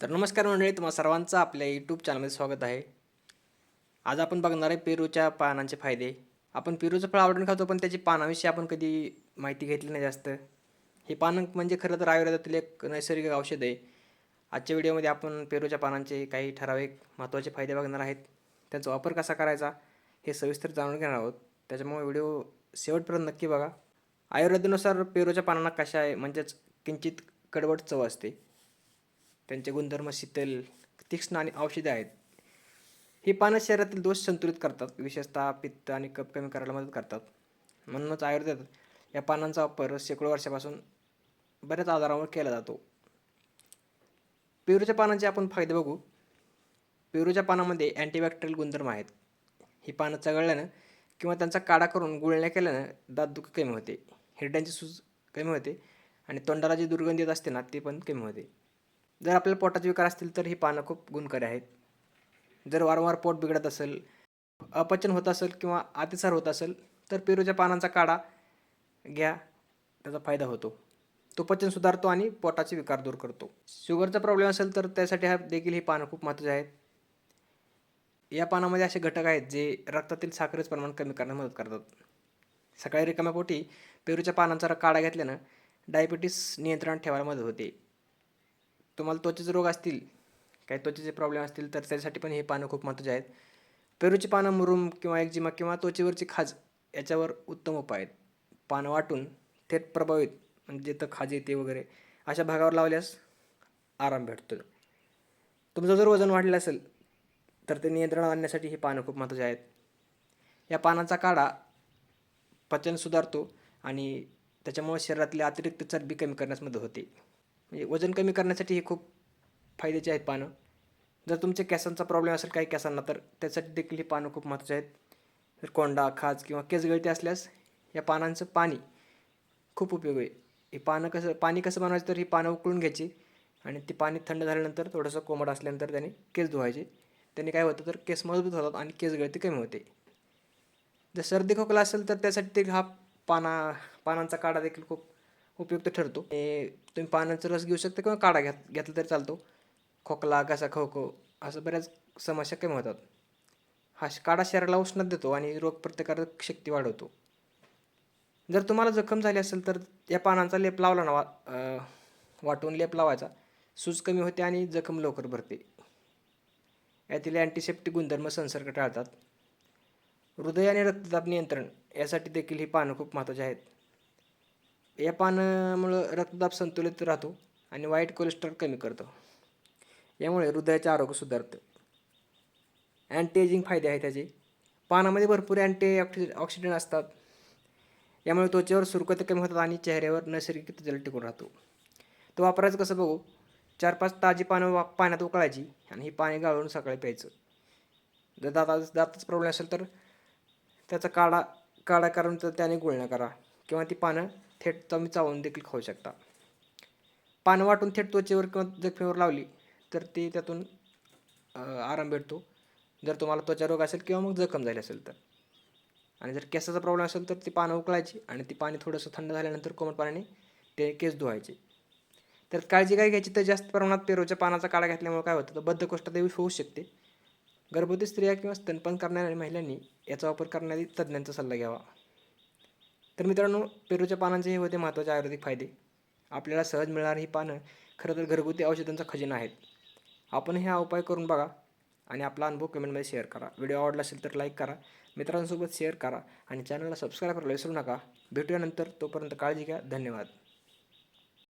तर नमस्कार मंडळी तुम्हा सर्वांचं आपल्या यूट्यूब चॅनलमध्ये स्वागत आहे. आज आपण बघणार आहे पेरूच्या पानांचे फायदे. आपण पेरूचं फळ आवडून खातो पण त्याची पानाविषयी आपण कधी माहिती घेतली नाही जास्त. हे पानं म्हणजे खरं तर आयुर्वेदातील एक नैसर्गिक औषध आहे. आजच्या व्हिडिओमध्ये आपण पेरूच्या पानांचे काही ठराविक महत्त्वाचे फायदे बघणार आहेत. त्यांचा वापर कसा करायचा हे सविस्तर जाणून घेणार आहोत. त्याच्यामुळे व्हिडिओ शेवटपर्यंत नक्की बघा. आयुर्वेदानुसार पेरूच्या पानांना कशा आहे म्हणजेच किंचित कडवट चव असते. त्यांचे गुणधर्म शीतल तीक्ष्ण आणि औषधे आहेत. ही पानं शरीरातील दोष संतुलित करतात विशेषतः पित्त आणि कप कमी करायला मदत करतात. म्हणूनच आयुर्वेदात या पानांचा वापर शेकडो वर्षापासून बऱ्याच आजारांवर केला जातो. पेरूच्या पानांचे आपण फायदे बघू. पेरूच्या पानामध्ये अँटीबॅक्टेरियल गुणधर्म आहेत. ही पानं चघळल्यानं किंवा त्यांचा काढा करून गुळण्या केल्यानं दात दुखी कमी होते. हिरड्यांची सूज कमी होते आणि तोंडाला जी दुर्गंधी येत असते ना ती पण कमी होते. जर आपल्याला पोटाचे विकार असतील तर ही पानं खूप गुणकारी आहेत. जर वारंवार पोट बिघडत असेल अपचन होत असेल किंवा अतिसार होत असेल तर पेरूच्या पानांचा काढा घ्या त्याचा फायदा होतो. तो पचन सुधारतो आणि पोटाचे विकार दूर करतो. शुगरचा प्रॉब्लेम असेल तर त्यासाठी हा देखील ही पानं खूप महत्त्वाचे आहेत. या पानामध्ये असे घटक आहेत जे रक्तातील साखरेचं प्रमाण कमी करण्यास मदत करतात. सकाळी रिकाम्या पोटी पेरूच्या पानांचा काढा घेतल्यानं डायबिटीस नियंत्रणात ठेवायला मदत होते. तुम्हाला त्वचेचे रोग असतील काही त्वचेचे प्रॉब्लेम असतील तर त्यासाठी पण हे पानं खूप महत्त्वाचे आहेत. पेरूची पानं मुरुम किंवा एक्झिमा किंवा त्वचेवरची खाज याच्यावर उत्तम उपाय आहेत. पानं वाटून थेट प्रभावित म्हणजे जिथं खाज येते वगैरे अशा भागावर लावल्यास आराम भेटतो. तुमचं जर वजन वाढलं असेल तर ते नियंत्रणात आणण्यासाठी ही पानं खूप महत्त्वाचे आहेत. या पानाचा काढा पचन सुधारतो आणि त्याच्यामुळे शरीरातली अतिरिक्त चरबी कमी करण्यास मदत होते. म्हणजे वजन कमी करण्यासाठी हे खूप फायद्याचे आहेत पानं. जर तुमच्या केसांचा प्रॉब्लेम असेल काही केसांना तर त्यासाठी देखील ही पानं खूप महत्त्वाचे आहेत. जर कोंडा खाज किंवा केस गळती असल्यास या पानांचं पाणी खूप उपयोग आहे. हे पानं कसं पाणी कसं बनवायचं तर ही पानं उकळून घ्यायची आणि ती पाणी थंड झाल्यानंतर थोडंसं कोमट असल्यानंतर त्याने केस धुवायचे. त्याने काय होतं तर केस मजबूत होतात आणि केस गळती कमी होते. जर सर्दी खोकला असेल तर त्यासाठी ते हा पाना पानांचा काढा देखील खूप उपयुक्त ठरतो. हे तुम्ही पानांचा रस घेऊ शकता किंवा काढा घ्या घेतला तरी चालतो. खोकला घसा खवखो असं बऱ्याच समस्या कमी होतात. हा श- काढा शरीराला उष्ण देतो आणि रोगप्रतिकारक शक्ती वाढवतो. जर तुम्हाला जखम झाली असेल तर या पानांचा लेप लावला ना वा वाटून लेप लावायचा. सूज कमी होते आणि जखम लवकर भरते. यातील अँटीसेप्टिक गुणधर्म संसर्ग टाळतात. हृदय आणि रक्तदाब नियंत्रण यासाठी देखील ही पानं खूप महत्त्वाची आहेत. या पानामुळं रक्तदाब संतुलित राहतो आणि वाईट कोलेस्ट्रॉल कमी करतो. यामुळे हृदयाचे आरोग्य सुधारतं. अँटी एजिंग फायदे आहेत त्याचे पानामध्ये भरपूर अँटी ऑक्सि ऑक्सिडंट असतात. यामुळे त्वचेवर सुरकत कमी होतात आणि चेहऱ्यावर नैसर्गिक जल टिकून राहतो. तो वापरायचं कसं बघू? चार पाच ताजी पानं वा पाण्यात उकळायची आणि ही पाणी गाळून सकाळी प्यायचं. जर दाता दाताच प्रॉब्लेम असेल तर त्याचा काढा काढा करून तर त्याने गुळण्या करा किंवा ती पानं थेट तुम्ही चावून देखील खाऊ शकता. पानं वाटून थेट त्वचेवर किंवा जखमेवर लावली तर ती त्यातून आराम भेटतो. जर तुम्हाला त्वचा रोग असेल किंवा मग जखम झाली असेल तर. आणि जर केसाचा प्रॉब्लेम असेल तर ती पानं उकळायची आणि ती पाणी थोडंसं थंड झाल्यानंतर कोमट पाण्याने ते केस धुवायचे. तर काळजी काय घ्यायची तर जास्त प्रमाणात पेरूच्या पानाचा काळा घातल्यामुळे काय होतं तर बद्धकोष्ठता होऊ शकते. गर्भवती स्त्रिया किंवा स्तनपान करणाऱ्या महिलांनी याचा वापर करण्याआधी तज्ज्ञांचा सल्ला घ्यावा. तर मित्रांनो पेरूच्या पानांचे हे होते महत्त्वाचे आयुर्वेदिक फायदे. आपल्याला सहज मिळणारी ही पानं खरं तर घरगुती औषधांचा खजिना आहेत. आपण हा उपाय करून बघा आणि आपला अनुभव कमेंटमध्ये शेअर करा. व्हिडिओ आवडला असेल तर लाईक करा मित्रांसोबत शेअर करा आणि चॅनलला सबस्क्राईब करायला विसरू नका. भेटूया नंतर तोपर्यंत काळजी घ्या. धन्यवाद.